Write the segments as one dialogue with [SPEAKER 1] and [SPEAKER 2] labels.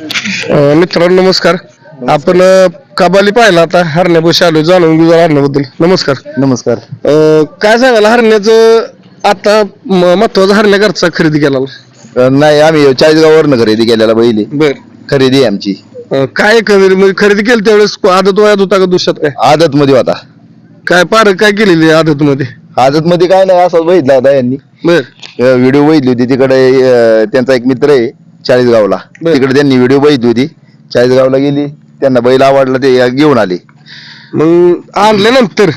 [SPEAKER 1] अं, मित्रांनो नमस्कार. आपण अं, कबाली पाहिला आता हरण्यापाशी आलो जाणून घेऊ जरा हरण्याबद्दल. नमस्कार.
[SPEAKER 2] नमस्कार.
[SPEAKER 1] अं, काय सांगाल हरण्याचं आता म- महत्त्वाचा हरण्या घरचा खरेदी केला
[SPEAKER 2] अ, नाही आम्ही चाळीसगाववरनं खरेदी केलेला बैली
[SPEAKER 1] बर.
[SPEAKER 2] खरेदी आहे आमची.
[SPEAKER 1] काय खरेदी म्हणजे खरेदी केली त्यावेळेस आदत वयात होता का दुष्यात काय?
[SPEAKER 2] आदत मध्ये होता.
[SPEAKER 1] काय पार काय केलेली आदत मध्ये
[SPEAKER 2] आदत मध्ये काय नाही असाच बघितला होता यांनी.
[SPEAKER 1] बर.
[SPEAKER 2] व्हिडिओ बघितली होती तिकडे अ, त्यांचा एक मित्र आहे. चाळीसगावला.
[SPEAKER 1] बर.
[SPEAKER 2] तिकडे त्यांनी व्हिडिओ बघितली होती. चाळीसगावला गेली त्यांना बैल आवडला ते घेऊन आले.
[SPEAKER 1] मग आणल्यानंतर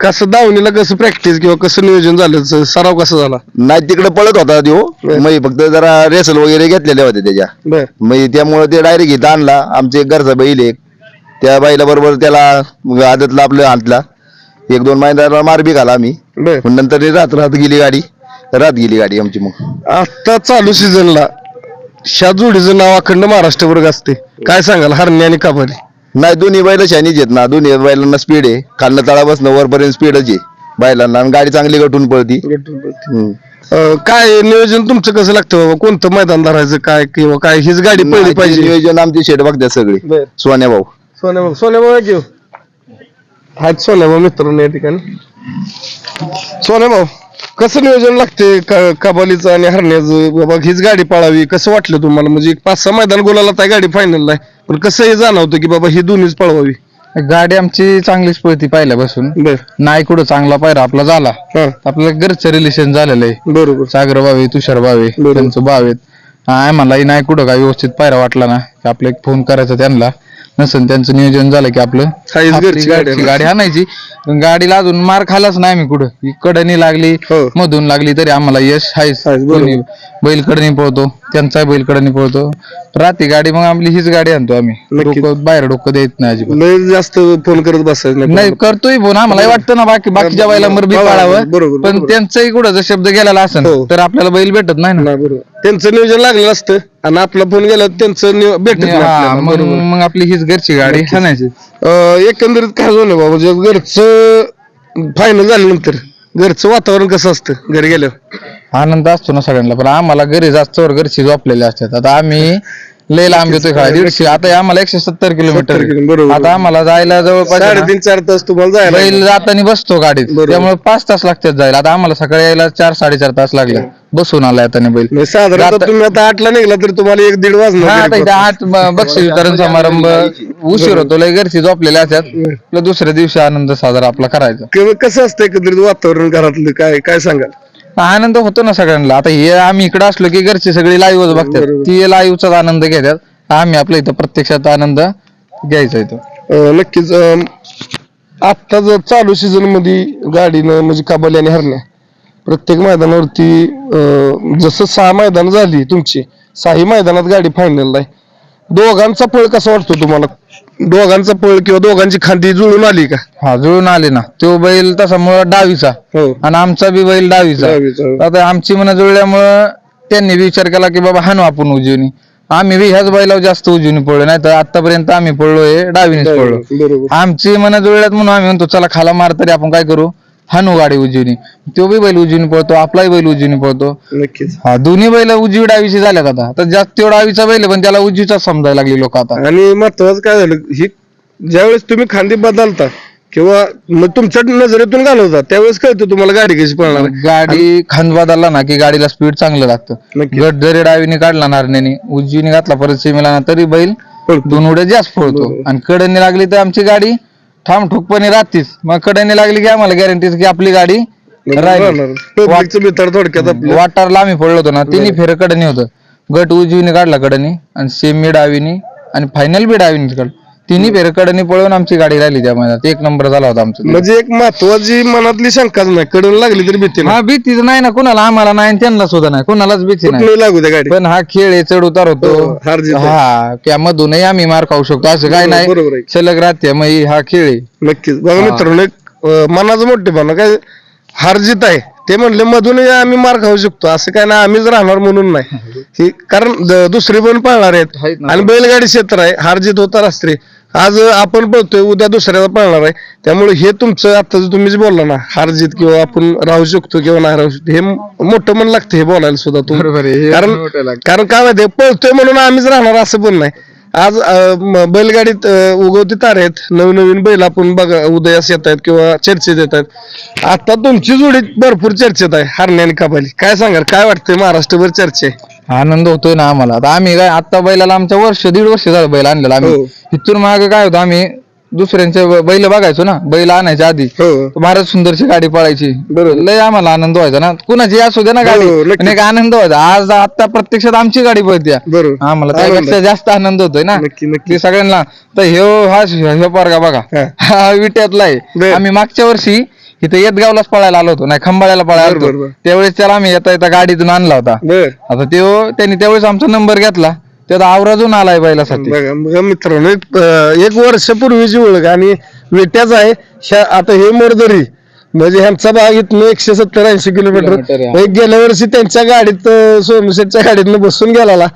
[SPEAKER 1] कसं दावणीला कसं प्रॅक्टिस किंवा कसं नियोजन झालं? स- सराव कसा झाला?
[SPEAKER 2] नाही तिकडे पळत होता तो.
[SPEAKER 1] बर.
[SPEAKER 2] मग फक्त जरा रेसल वगैरे घेतलेल्या होत्या त्याच्या.
[SPEAKER 1] बर.
[SPEAKER 2] मग त्यामुळे ते डायरेक्ट इथं आणला. आमचे एक घरचा बैल एक. त्या बैला बरोबर त्याला आदतला आपलं आणला एक दोन महिन्याला मार बी घाला आम्ही.
[SPEAKER 1] बर.
[SPEAKER 2] पण नंतर ते रात रात गेली गाडी. रात गेली गाडी आमची मग.
[SPEAKER 1] आता चालू सीझनला ह्या जोडीचं नाव अखंड महाराष्ट्रभर असते. काय सांगाल हरणे आणि कबाली
[SPEAKER 2] नाही दोन्ही बैल शानीच आहेत ना. दोन्ही बैलांना स्पीड आहे. खालनं तळापासून वरपर्यंत स्पीडच आहे. बैलांना आणि गाडी चांगली गटून पळती. हम्म.
[SPEAKER 1] अं, काय नियोजन तुमचं कसं लागतं बाबा? कोणतं मैदान धरायचं काय किंवा काय? हीच गाडी पळली पाहिजे.
[SPEAKER 2] नियोजन आमची शेट बघतात सगळे.
[SPEAKER 1] बर.
[SPEAKER 2] सोन्या भाऊ
[SPEAKER 1] सोन्या भाऊ सोन्या भाऊ घेऊ हाच सोन्या भाऊ मित्रांनो या ठिकाणी. सोन्या भाऊ कसं नियोजन लागते? क- कबालीचं आणि हरण्याचं? बाबा हीच गाडी पळावी. कसं वाटलं तुम्हाला? म्हणजे एक पाच सहा मैदान गोलाला त्या गाडी फायनल आहे. पण कसं हे जाणवतं की बाबा ही दोन्हीच पळवावी?
[SPEAKER 3] गाडी आमची चांगलीच पळती पहिल्यापासून.
[SPEAKER 1] बर.
[SPEAKER 3] नाही कुठं चांगला पायरा आपला झाला.
[SPEAKER 1] हा.
[SPEAKER 3] आपलं घरचं रिलेशन झालेलं आहे.
[SPEAKER 1] बरोबर.
[SPEAKER 3] सागर भावे तुषार भावे
[SPEAKER 1] बरोबर.
[SPEAKER 3] त्यांचं भावे आम्हालाही नाही कुठं काय व्यवस्थित पायरा वाटला ना. की आपलं एक फोन करायचा त्यांना. नसन त्यांचं नियोजन झालं की आपलं
[SPEAKER 1] हाईच
[SPEAKER 3] आपली
[SPEAKER 1] घरची गाडी
[SPEAKER 3] आणायची. पण गाडीला अजून मार खालाच नाही आम्ही कुठं. ही कडणी लागली
[SPEAKER 1] हो.
[SPEAKER 3] मधून लागली तरी आम्हाला यश
[SPEAKER 1] बरोबर.
[SPEAKER 3] दोन्ही बैल कडणी पळतो त्यांचा बैल कडणी पळतो. रात्री गाडी मग आपली हीच गाडी आणतो आम्ही.
[SPEAKER 1] नक्कीच.
[SPEAKER 3] डोकं बाहेर डोकं देत नाही अजिबात.
[SPEAKER 1] लय जास्त फोन करत बसायचं
[SPEAKER 3] नाही करतोय फोन. आम्हाला वाटतं ना बाकी बाकीच्या बैलांवर बी
[SPEAKER 1] बरोबर,
[SPEAKER 3] पाळावं
[SPEAKER 1] बरोबर,
[SPEAKER 3] पण
[SPEAKER 1] बरोबर.
[SPEAKER 3] त्यांचाही कुठं जर शब्द गेलेला असेल
[SPEAKER 1] हो.
[SPEAKER 3] तर आपल्याला बैल भेटत नाही ना.
[SPEAKER 1] नाही बरोबर. त्यांचं नियोजन लागलेलं असतं. आणि आपला फोन गेला त्यांचं नियो- भेटत नाही
[SPEAKER 3] हा,
[SPEAKER 1] आपल्याला,
[SPEAKER 3] मग
[SPEAKER 1] बरोबर.
[SPEAKER 3] मग आपली हीच घरची गाडी आणायची
[SPEAKER 1] अं, एकंदरीत काय झालं बाबा म्हणजे घरचं फायनल झाल्यानंतर घरचं वातावरण कसं असतं घरी गेल्यावर?
[SPEAKER 3] आनंद असतो ना सगळ्यांना पण आम्हाला घरी जास्त घरची झोपलेले असतात. आता आम्ही लय लांब येतोय खेळा दीडशे आता आम्हाला एकशे सत्तर
[SPEAKER 1] 70
[SPEAKER 3] किलोमीटर
[SPEAKER 1] बरोबर.
[SPEAKER 3] आता आम्हाला जायला जवळपास आहे ना,
[SPEAKER 1] साडेतीन चार तास तुम्हाला जायला
[SPEAKER 3] बैल जाताना बसतो गाडीत.
[SPEAKER 1] बरोबर.
[SPEAKER 3] त्यामुळे पाच तास लागतात जायला. आता आम्हाला सकाळी यायला चार साडेचार तास लागले. बसून आला येताना बैल.
[SPEAKER 1] म्हणजे साधारणतः तुम्ही आता आठला निघला तर तुम्हाला एक दीड
[SPEAKER 3] हा
[SPEAKER 1] वाजणार
[SPEAKER 3] आता
[SPEAKER 1] घरी
[SPEAKER 3] इथे आठ ब- बक्षीस वितरण समारंभ उशीर होतो लय घरची झोपलेले असतात. आपलं दुसऱ्या दिवशी आनंद साजरा आपला करायचा.
[SPEAKER 1] किंवा कसं असतं एकंदरीत वातावरण घरातलं? काय काय सांगाल?
[SPEAKER 3] आनंद होतो ना सगळ्यांना. आता हे आम्ही इकडे असलो की घरची सगळी लाईव्हच बघतात. ती लाईव्हचाच आनंद घेतात. आम्ही आपल्या इथं प्रत्यक्षात आनंद घ्यायचा इथं.
[SPEAKER 1] अं, नक्कीच अं, आत्ता जर चालू सीझनमध्ये गाडीनं म्हणजे कबाली आणि हरण्या प्रत्येक मैदानावरती अं, जसं सहा मैदान झाली तुमची सहाही मैदानात गाडी फायनल आहे. दोघांचा पळ कसा वाटतो तुम्हाला? दोघांचा पळ किंवा दोघांची खांदी जुळून आली का?
[SPEAKER 3] हा जुळून आले ना. तो बैल तसा मुळात डावीचा.
[SPEAKER 1] हो.
[SPEAKER 3] आणि आमचा बी बैल डावीचा.
[SPEAKER 1] डावीचा.
[SPEAKER 3] आता आमची मनं जुळल्यामुळं त्यांनी बी विचार केला की बाबा हाणू आपण उजवीनी. आम्ही बी ह्याच बैलावर जास्त उजवीनी पळलो नाही तर आतापर्यंत आम्ही पळलोय डावीनेच पळलो.
[SPEAKER 1] बरोबर.
[SPEAKER 3] आमची मन जुळल्यात म्हणून आम्ही म्हणतो चला खाला मार तरी आपण काय करू? हानू गाडी उजवीनी. तो बी बैल उजवीनी पळतो आपलाही बैल उजवीनी पळतो.
[SPEAKER 1] नक्कीच.
[SPEAKER 3] हा दोन्ही बैल उजवी डावीची झाल्यात आता. आता जास्त डावीचा बैल आहे, पण त्याला उजवीचा समजायला लागली लोक आता.
[SPEAKER 1] आणि महत्वाचं काय झालं ही ज्यावेळेस तुम्ही खांदी बदलता किंवा मग तुमच्या नजरेतून घालवता त्यावेळेस कळतं तुम्हाला गाडी कशी पळणार? आहे.
[SPEAKER 3] गाडी खांद बदलला ना की गाडीला स्पीड चांगलं लागतं.
[SPEAKER 1] नक्की.
[SPEAKER 3] गट जरी डावीने काढला नारण्याने उजवीने घातला परत सीमेला ना तरी बैल
[SPEAKER 1] पळतो.
[SPEAKER 3] दोन उड्या जास्त पळतो. आणि कडनी लागली तर आमची गाडी ठाम ठोकपणे राहतीच मग कडनी लागली की आम्हाला गॅरंटीच की आपली गाडी राहिली.
[SPEAKER 1] पब्लिकचं मित्र थोडक्यात आपलं.
[SPEAKER 3] वाटारला आम्ही पडलो होतो ना तिन्ही फेर कडनी होतं. गट उजवीने काढला कडनी आणि सेमी डावीने आणि फायनल बी डावीने तिन्ही फेर कडनी पळवून आमची गाडी राहिली त्या महिन्यात एक नंबर झाला होता आमचा.
[SPEAKER 1] म्हणजे एक महत्वाची मनातली शंकाच नाही कडून लागली तरी भीती नाही.
[SPEAKER 3] हा भीतीच नाही ना कुणाला आम्हाला नाही आणि त्यांना सुद्धा नाही कुणालाच भीती नाही.
[SPEAKER 1] कुठलंही लागू द्या गाडी.
[SPEAKER 3] पण हा खेळ आहे चढ उतार होतो.
[SPEAKER 1] हो, हार जीत आहे.
[SPEAKER 3] हा त्यामधूनही आम्ही मार खाऊ शकतो असं काय नाही.
[SPEAKER 1] आहे.
[SPEAKER 3] सलग राहते मग ही हा खेळ आहे.
[SPEAKER 1] नक्कीच. बघा मित्रांनो एक अं, मनाचं मोठेपणा काय हार जीत आहे ते म्हणले मधूनही आम्ही मार खाऊ शकतो असं काय नाही आम्हीच राहणार म्हणून नाही. ही कारण द- दुसरी पण पाळणार
[SPEAKER 3] आहेत.
[SPEAKER 1] आहेत
[SPEAKER 3] ना.
[SPEAKER 1] आणि बैलगाडी क्षेत्र आहे हार जीत होता असते आज आपण पळतोय उद्या दुसऱ्याला पळणार आहे. त्यामुळे हे तुमचं आता जे तुम्ही जे बोलला ना हार जीत किंवा आपण राहू शकतो किंवा नाही राहू शकतो हे मोठं मन लागतं हे बोलायला सुद्धा
[SPEAKER 3] बरोबर आहे,
[SPEAKER 1] तुम्ही
[SPEAKER 3] हे
[SPEAKER 1] कारण
[SPEAKER 3] मोठं लागतं.
[SPEAKER 1] कारण काय माहितीये पळतोय म्हणून आम्हीच राहणार असं पण नाही. आज अं, म- बैलगाडीत अं, उगवते तारे आहेत नवीन नवीन बैल आपण बघा उदयास येत आहेत किंवा चर्चेत येत आहेत. आता तुमची जोडी भरपूर चर्चेत आहे हरणे आणि कबाली काय सांगाल काय वाटतंय महाराष्ट्रभर चर्चा? आहे
[SPEAKER 3] आनंद होतोय ना आम्हाला. आता आम्ही काय आता बैलाला आमच्या वर्ष दीड वर्ष झालं बैल आणलेला आम्ही.
[SPEAKER 1] हो.
[SPEAKER 3] इथून मागे काय होतं आम्ही दुसऱ्यांचे ब- बैल बघायचो ना बैल आणायच्या आधी.
[SPEAKER 1] हो.
[SPEAKER 3] भारत सुंदरची गाडी पळायची.
[SPEAKER 1] बरोबर.
[SPEAKER 3] लय आम्हाला आनंद व्हायचा ना. कुणाची असू दे ना गाडी.
[SPEAKER 1] हो, नक्की.
[SPEAKER 3] पण एक आनंद व्हायचा. आज आता प्रत्यक्षात आमची गाडी पळते
[SPEAKER 1] बरोबर.
[SPEAKER 3] आम्हाला
[SPEAKER 1] आनंद.
[SPEAKER 3] त्यापेक्षा जास्त आनंद होतोय ना.
[SPEAKER 1] नक्की नक्की.
[SPEAKER 3] ते सगळ्यांना तर ह्यो हा ह्यो पोरगा बघा.
[SPEAKER 1] हा.
[SPEAKER 3] हा विट्यातला आहे.
[SPEAKER 1] बर.
[SPEAKER 3] आम्ही मागच्या वर्षी इथं येतगावलाच पळायला आलो होतो नाही खंबाळ्याला पळायला आलो
[SPEAKER 1] बर, बर.
[SPEAKER 3] होतो. त्यावेळेस त्याला आम्ही येता येता गाडीतून आणला होता
[SPEAKER 1] बर
[SPEAKER 3] आता त्यो त्यांनी त्यावेळेस आमचा नंबर घेतला त्यात आवराजून आलाय बैलासाठी
[SPEAKER 1] बघा बघा मित्रांनो एक अं, एक वर्षापूर्वीची ओळख आणि विट्याच आहे ह्या- आता हे मोरदरी म्हणजे ह्यांचा भाग इथनं एकशे सत्तर ऐंशी किलोमीटर
[SPEAKER 3] किलोमीटर आहे.
[SPEAKER 1] एक गेल्या वर्षी त्यांच्या गाडीत अं, गाडीतनं बसून गेला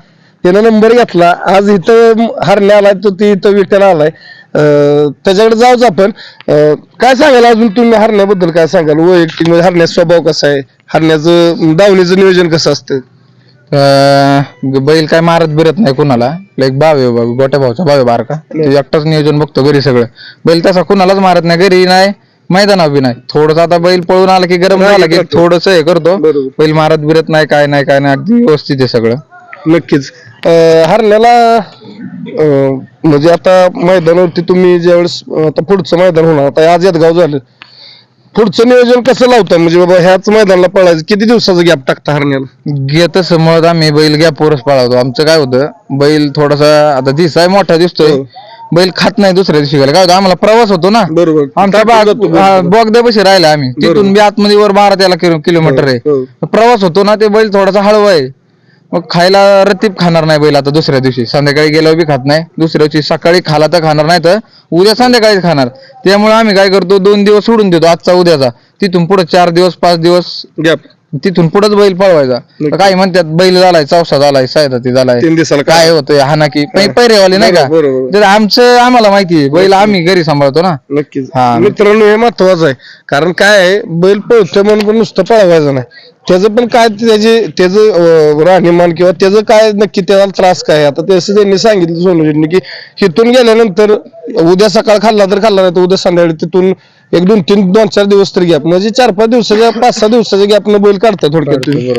[SPEAKER 1] त्यानं नंबर घेतला. आज इथं हरणे आलाय तो ती इथं विट्याला आलाय. अं, त्याच्याकडे जाऊच आपण. अं, काय सांगाल अजून तुम्ही हरण्याबद्दल? काय सांगाल? वैयक्तिक म्हणजे हरण्याचा स्वभाव कसा आहे? हरण्याचं दावणीचं नियोजन कसं असतं?
[SPEAKER 3] अं, बैल काय मारत बिरत नाही कुणाला. एक भाव आहे गोट्या भाऊचा भाव आहे बारका. तो एकटाच नियोजन बघतो घरी सगळं. बैल तसा कुणालाच मारत नाही घरी नाही मैदानावर बी नाही. थोडस आता बैल पळून आला की गरम झाला की
[SPEAKER 1] करतो.
[SPEAKER 3] थोडस हे करतो.
[SPEAKER 1] बरोबर.
[SPEAKER 3] बैल मारत बिरत नाही काय नाही काय नाही. अगदी व्यवस्थित आहे सगळं.
[SPEAKER 1] नक्कीच. अं, हरण्याला म्हणजे आता मैदानावरती तुम्ही ज्यावेळेस आता पुढचं मैदान होणार आता आज यादगाव झालं. पुढचं नियोजन कसं लावता म्हणजे बाबा ह्याच मैदानाला पळायचं किती दिवसाचा गॅप टाकता हरण्याला?
[SPEAKER 3] घेत समज आम्ही बैल पोरस पाळवतो. आमचं काय होतं बैल थोडासा आता दिसाय मोठा दिसतोय.
[SPEAKER 1] हो.
[SPEAKER 3] बैल खात नाही दुसऱ्या दिवशी गेला काय होतं आम्हाला प्रवास होतो ना.
[SPEAKER 1] बरोबर.
[SPEAKER 3] आमचा
[SPEAKER 1] बरोबर.
[SPEAKER 3] बोगद्यापाशी राहिला आम्ही. तिथून बी आतमध्ये वर बारा तेरा किलो किलोमीटर आहे.
[SPEAKER 1] हो.
[SPEAKER 3] प्रवास होतो ना ते बैल थोडासा हळवा आहे. मग खायला रतीप खाणार नाही बैल आता दुसऱ्या दिवशी. संध्याकाळी गेल्यावर बी खात नाही. दुसऱ्या दिवशी सकाळी खाला तर खाणार नाही तर उद्या संध्याकाळीच खाणार. त्यामुळे आम्ही काय करतो दोन दिवस सोडून देतो आजचा उद्याचा. तिथून पुढे चार दिवस पाच दिवस
[SPEAKER 1] गॅप
[SPEAKER 3] तिथून पुढेच बैल पळवायचा. काही म्हणतात बैल झालाय चौसा झालाय सायदाती झालाय.
[SPEAKER 1] तीन दिवसाला
[SPEAKER 3] काय? होतंय हाना की पैरेवाले नाही का?
[SPEAKER 1] बरोबर.
[SPEAKER 3] तर आमचं आम्हाला माहिती आहे बैल आम्ही घरी सांभाळतो ना.
[SPEAKER 1] नक्कीच.
[SPEAKER 3] हा.
[SPEAKER 1] मित्रांनो हे महत्वाचं आहे. कारण काय आहे बैल पळतोय म्हणून पण नुसतं पळवायचं नाही. त्याचं पण काय त्याचे त्याचं अं, राहणीमान किंवा त्याचं काय नक्की त्याला त्रास काय आहे. आता तसं त्यांनी सांगितलं सोनूजींनी की इथून गेल्यानंतर उद्या सकाळ खाल्ला तर खाल्ला नाही तर उद्या संध्याकाळी तिथून एक दोन तीन दोन चार दिवस तरी गॅप म्हणजे चार पाच दिवसाच्या पाच सहा दिवसाच्या गॅपनं बैल काढताय थोडक्यात तुम्ही.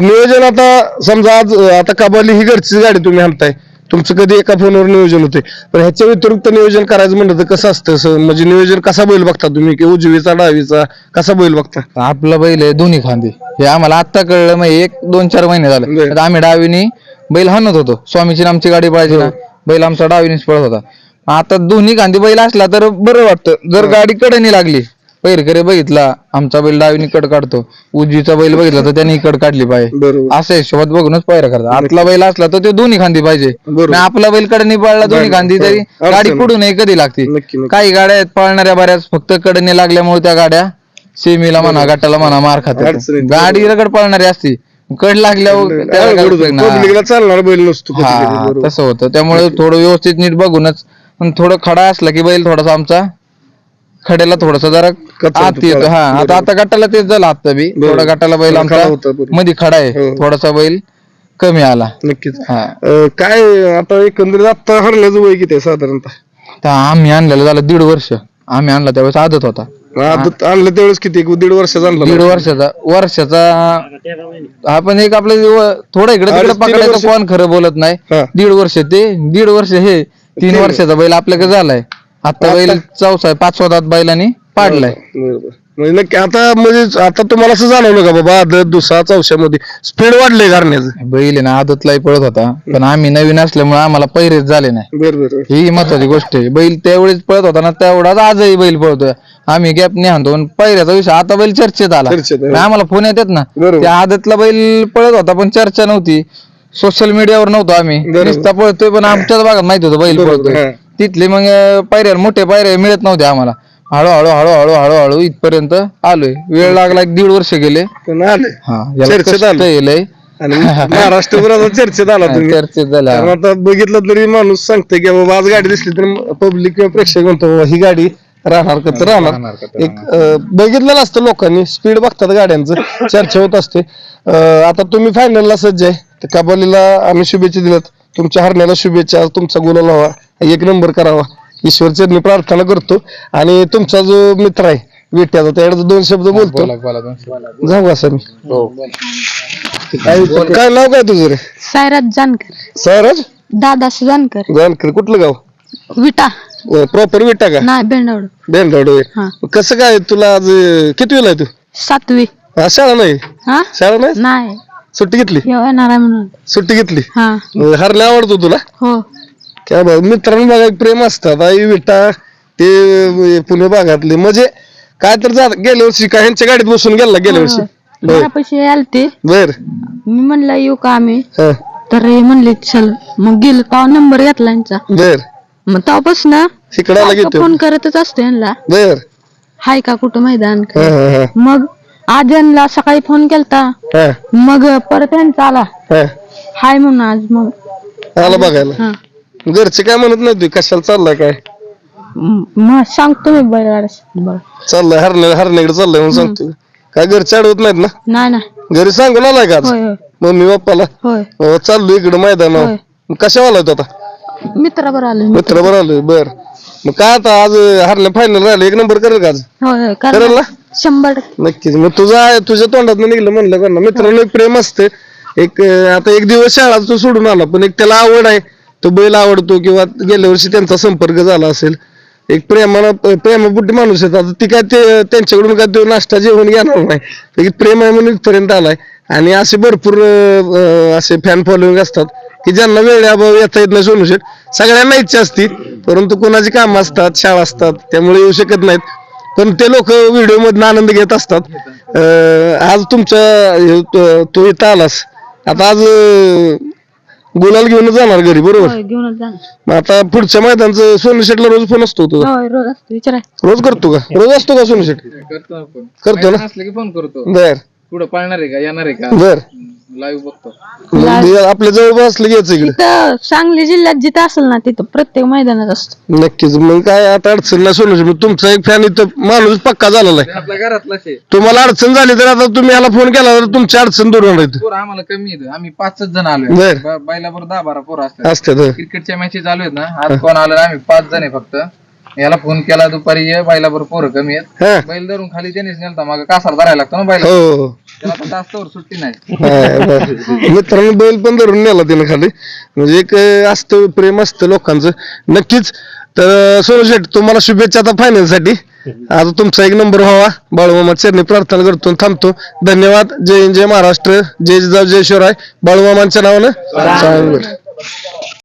[SPEAKER 1] नियोजन आता समजा आज आता कबाली ही घरची गाडी तुम्ही आणताय. तुमचं कधी एका फोनवर नियोजन होते पण ह्याच्या व्यतिरिक्त नियोजन करायचं म्हणलं तर कसं असतं असं? म्हणजे नियोजन कसा बैल बघता तुम्ही? की उजवीचा डावीचा कसा बैल बघता?
[SPEAKER 3] आपला बैल आहे दोन्ही खांदे. हे आम्हाला आता कळलं मग एक दोन चार महिने झाले.
[SPEAKER 1] बरं.
[SPEAKER 3] आम्ही डावीनी बैल हाणत होतो. स्वामीची आमची गाडी पाहिजे ना. बैल आमचा डावीनीच पळत होता. आता दोन्ही खांदी बैल असला तर बरं वाटतं. जर गाडी कडेनी लागली पैरकरे बघितला आमचा बैल डावीनी कड काढतो. उजवीचा बैल बघितला तर त्याने इकड काढली पाहिजे
[SPEAKER 1] बरोबर.
[SPEAKER 3] असं हिशोबात बघूनच पायरा करतात. आतला बैल असला तर ते दोन्ही खांदी पाहिजे.
[SPEAKER 1] बरोबर.
[SPEAKER 3] आपला बैलकडे पळला दोन्ही. खांदी तरी. गाडी
[SPEAKER 1] अडचण.
[SPEAKER 3] पुढून कधी लागते?
[SPEAKER 1] नक्की नक्की.
[SPEAKER 3] काही गाड्या आहेत पळणाऱ्या बऱ्याच. फक्त कडने लागल्यामुळे त्या गाड्या सेमीला म्हणा गटाला म्हणा मार खात्यात
[SPEAKER 1] अडचणीत.
[SPEAKER 3] गाडी रगड पळणारी असती. कड लागल्यावर त्याला काय उपयोग नाही.
[SPEAKER 1] पब्लिकला चालणार बैल नसतो बरोबर.
[SPEAKER 3] तसं होतं. त्यामुळे थोडं व्यवस्थित नीट बघूनच पण थोडं खडा असला की बैल थोडासा आमचा खड्याला थोडासा जरा
[SPEAKER 1] कच्चा
[SPEAKER 3] आत
[SPEAKER 1] होतो,
[SPEAKER 3] येतो. हा
[SPEAKER 1] बरोबर.
[SPEAKER 3] आता आता गटाला तेच झालं आता बी.
[SPEAKER 1] बरोबर.
[SPEAKER 3] थोडा गटाला बैल
[SPEAKER 1] थोडा
[SPEAKER 3] आमचा
[SPEAKER 1] होता.
[SPEAKER 3] मध्ये खडा आहे.
[SPEAKER 1] हो.
[SPEAKER 3] थोडासा बैल कमी आला.
[SPEAKER 1] नक्कीच.
[SPEAKER 3] हा.
[SPEAKER 1] अं, काय आता एकंदरीत आता हरण्याचं वय किती आहे साधारणतः?
[SPEAKER 3] तर आम्ही आणलेलं झालं दीड वर्ष. आम्ही आणला त्यावेळेस आदत होता.
[SPEAKER 1] आदत आणलं त्यावेळेस किती? एक दीड वर्षाचा आणला
[SPEAKER 3] दीड वर्षाचा. वर्षाचा आपण एक आपलं व- थोडं इकडे तिकडे
[SPEAKER 1] अडीच तीन
[SPEAKER 3] पकडायचं
[SPEAKER 1] वर्ष.
[SPEAKER 3] कोण खरं बोलत नाही.
[SPEAKER 1] हा.
[SPEAKER 3] दीड वर्ष ते दीड वर्ष हे. तीन. वर्षाचा बैल आपल्याकडे झालाय. आता बैल चौसा पाचवा दात बैलाने पाडलाय.
[SPEAKER 1] बरोबर म्हणजे नक्की आता म्हणजे आता तुम्हाला असं जाणवलं का बाबा आदत दुसरा चौशामध्ये स्पीड वाढलंय घरण्याचं?
[SPEAKER 3] बैल आहे ना आदतलाही पळत होता. पण आम्ही नवीन असल्यामुळे आम्हाला पैरेच झाले नाही.
[SPEAKER 1] बरोबर
[SPEAKER 3] ही महत्वाची गोष्ट आहे. बैल त्यावेळेस पळत होता ना तेवढाच आजही बैल पळतोय. आम्ही गॅप नाही आणतो पण पैऱ्याचा विषय आता बैल चर्चेत आला.
[SPEAKER 1] चर्चेत आहे.
[SPEAKER 3] पण आम्हाला फोन येतात ना.
[SPEAKER 1] बरोबर.
[SPEAKER 3] त्या आदतला बैल पळत होता पण चर्चा नव्हती. सोशल मीडियावर नव्हतो आम्ही.
[SPEAKER 1] बरोबर.
[SPEAKER 3] नुसता पळतोय पण आमच्याच भागात माहीत होतं बैल
[SPEAKER 1] बरोबर,
[SPEAKER 3] पळतोय.
[SPEAKER 1] हा.
[SPEAKER 3] तिथले मग पायऱ्या मोठे पायऱ्या मिळत नव्हते आम्हाला. हळूहळू हळूहळू हळूहळू इथपर्यंत आलोय. वेळ लागला एक दीड वर्ष गेले.
[SPEAKER 1] पण आले.
[SPEAKER 3] हा याला
[SPEAKER 1] चर्चेत
[SPEAKER 3] कष्ट
[SPEAKER 1] आलं.
[SPEAKER 3] येलंय
[SPEAKER 1] आणि महाराष्ट्रभर आता चर्चेत आला तुम्ही.
[SPEAKER 3] चर्चेत झाला.
[SPEAKER 1] कारण आता बघितलं तरी माणूस सांगते की बाबा आज गाडी दिसली तर पब्लिक किंवा प्रेक्षक म्हणतो बाबा ही गाडी राहणार का तर
[SPEAKER 3] राहणार.
[SPEAKER 1] राहणार
[SPEAKER 3] का तर
[SPEAKER 1] एक अं, बघितलेलं असतं लोकांनी. स्पीड बघतात गाड्यांचं. चर्चा होत असते. अं, आता तुम्ही फायनलला सज्ज आहे. तर कबालीला आम्ही शुभेच्छा दिल्यात. तुमच्या हरण्याला शुभेच्छा तुमचा गुलाल व्हावा. एक नंबर करावा. ईश्वर चरणी प्रार्थना करतो. आणि तुमचा जो मित्र आहे विट्याचा त्याकडे दोन शब्द बोलतो. जाऊ असं मी.
[SPEAKER 3] हो.
[SPEAKER 1] काय नाव काय तुझं रे?
[SPEAKER 4] सायराज जानकर.
[SPEAKER 1] सहराज
[SPEAKER 4] दादा जानकर.
[SPEAKER 1] जानकर कुठलं गाव?
[SPEAKER 4] विटा.
[SPEAKER 1] प्रॉपर विटा का?
[SPEAKER 4] नाही बेंडवड. हा.
[SPEAKER 1] कसं काय तुला आज किती वेळ आहे तू?
[SPEAKER 4] सातवी.
[SPEAKER 1] शाळा नाही?
[SPEAKER 4] हा?
[SPEAKER 1] शाळा नाही?
[SPEAKER 4] नाही.
[SPEAKER 1] सुट्टी घेतली?
[SPEAKER 4] येणार आहे म्हणून.
[SPEAKER 1] सुट्टी घेतली?
[SPEAKER 4] हा.
[SPEAKER 1] हरले आवडतो तुला?
[SPEAKER 4] हो.
[SPEAKER 1] काय बघ मित्रांनो बघा एक प्रेम असतात आई विटा ते पुणे भागातले. म्हणजे काय तर गेल्या वर्षी काय ह्यांच्या गाडीत बसून गेला गेल्या वर्षी? बर
[SPEAKER 4] पैसे आलते.
[SPEAKER 1] बर.
[SPEAKER 4] मी म्हणलं येऊ का आम्ही?
[SPEAKER 1] हा,
[SPEAKER 4] तर हे म्हणले चल. मग गेलो तेव्हा नंबर घेतला यांचा.
[SPEAKER 1] बर.
[SPEAKER 4] मग तेव्हापासून
[SPEAKER 1] इकडाला घेतो.
[SPEAKER 4] फोन करतच असतो यांना.
[SPEAKER 1] बर.
[SPEAKER 4] हाय का कुठं मैदान?
[SPEAKER 1] हा, हा, हा,
[SPEAKER 4] मग आज यांना सकाळी फोन केलता.
[SPEAKER 1] हा,
[SPEAKER 4] मग परत यांचा आला.
[SPEAKER 1] हा.
[SPEAKER 4] हाय म्हणून आज मग.
[SPEAKER 1] आला बघायला.
[SPEAKER 4] हा.
[SPEAKER 1] घरचे काय म्हणत नाही तू कशाला चाललाय काय?
[SPEAKER 4] म- मग सांगतो मी बरं
[SPEAKER 1] चाललाय हरणे हरण्याकडे चाललाय म्हणून सांगतो काय घरचे अडवत नाहीत ना?
[SPEAKER 4] नाही नाही.
[SPEAKER 1] घरी सांगून आलाय का आज?
[SPEAKER 4] होय होय.
[SPEAKER 1] मम्मी पप्पाला?
[SPEAKER 4] होय.
[SPEAKER 1] हो चाललो इकडे मैदानावर.
[SPEAKER 4] होय.
[SPEAKER 1] मग कशावर आलाय तू आता?
[SPEAKER 4] मित्र बरं आले
[SPEAKER 1] मित्र बरं आलोय बर. मग काय आता आज हरल्या फायनल राहिलं एक नंबर करेल का आज?
[SPEAKER 4] होय होय
[SPEAKER 1] करेल ना?
[SPEAKER 4] शंभर. टक्के
[SPEAKER 1] नक्कीच. मग तुझा तुझ्या तोंडात निघलं म्हणलं का ना. मित्रांनो एक प्रेम असते. एक अं, आता एक दिवस शाळा तो सोडून आला पण एक त्याला आवड आहे. तो बैल आवडतो किंवा गेल्या वर्षी त्यांचा संपर्क झाला असेल. एक प्रेमानं प्रेमापुटी माणूस आहे. आता ती काय ते त्यांच्याकडून काय तो नाश्ता जेवण घेणार नाही. एक प्रेम आहे म्हणून इथपर्यंत आलाय. आणि असे भरपूर अं, अं, असे फॅन फॉलोईंग असतात की ज्यांना वेळ अभाव येता येत नाही सोनू शेठ. सगळ्यांना इच्छा असती परंतु कोणाची कामं असतात शाळा असतात त्यामुळे येऊ शकत नाहीत. पण ते लोक व्हिडिओ मधून आनंद घेत असतात. अं, आज तुमच्या तो- इथं आलास. आता आज अं, गुलाल घेऊन जाणार घरी बरोबर?
[SPEAKER 4] होय घेऊनच जाणार.
[SPEAKER 1] मग आता पुढच्या मैदानचं सोनू शेटला रोज फोन असतो तुझा
[SPEAKER 4] होय रोज असतो विचाराय
[SPEAKER 1] रोज करतो का? रोज असतो का सोनू शेट?
[SPEAKER 3] करतो आपण.
[SPEAKER 1] करतो ना?
[SPEAKER 3] असलं की फोन करतो.
[SPEAKER 1] बर.
[SPEAKER 3] पुढे पाळणार आहे का? येणार आहे का?
[SPEAKER 1] बर.
[SPEAKER 3] लाईव्ह बघतो.
[SPEAKER 1] आपल्या जवळ असलं घ्यायचं इकडे.
[SPEAKER 4] तिथं सांगली जिल्ह्यात जिथं असेल ना तिथं प्रत्येक मैदानात असतो.
[SPEAKER 1] नक्कीच. मग काय आता अडचण नाही मग तुमचा एक फॅन इथं माणूस पक्का झालेला आहे.
[SPEAKER 3] आपल्या घरातलाच आहे.
[SPEAKER 1] तुम्हाला अडचण झाली तर आता तुम्ही याला फोन केला तर तुमची अडचण दूर होणार इथं.
[SPEAKER 3] पोरं आम्हाला कमी येतं आम्ही पाचच जण
[SPEAKER 1] बर.
[SPEAKER 3] आलोय बायला बरोबर दहा बारा पोरं असतात.
[SPEAKER 1] असतात हं.
[SPEAKER 3] क्रिकेटच्या मॅचेस चालू आहेत ना. आज कोण आलं आम्ही पाच जण आहे फक्त. याला फोन केला दुपारी ये. बायला बरोबर पोरं कमी आहेत.
[SPEAKER 1] हा.
[SPEAKER 3] बैल धरून खाली त्यानेच नेलता. मग कासार धरायला लागतो ना बैला
[SPEAKER 1] हो हो.
[SPEAKER 3] त्याला सुट्टी नाही.
[SPEAKER 1] हा, बरं. मित्रांनो बैल पण धरून नेला तिने खाली. म्हणजे एक अं, असतं प्रेम असतं लोकांचं. नक्कीच. तर सोनू शेठ तुम्हाला शुभेच्छा आता फायनलसाठी आता तुमचा एक नंबर व्हावा. बाळूमामा चरणी प्रार्थना करतो आणि थांबतो. धन्यवाद. जय हिंद, जय महाराष्ट्र. जय जिजाऊ जय शिवराय. बाळूमामांच्या नावानं. चांगलं.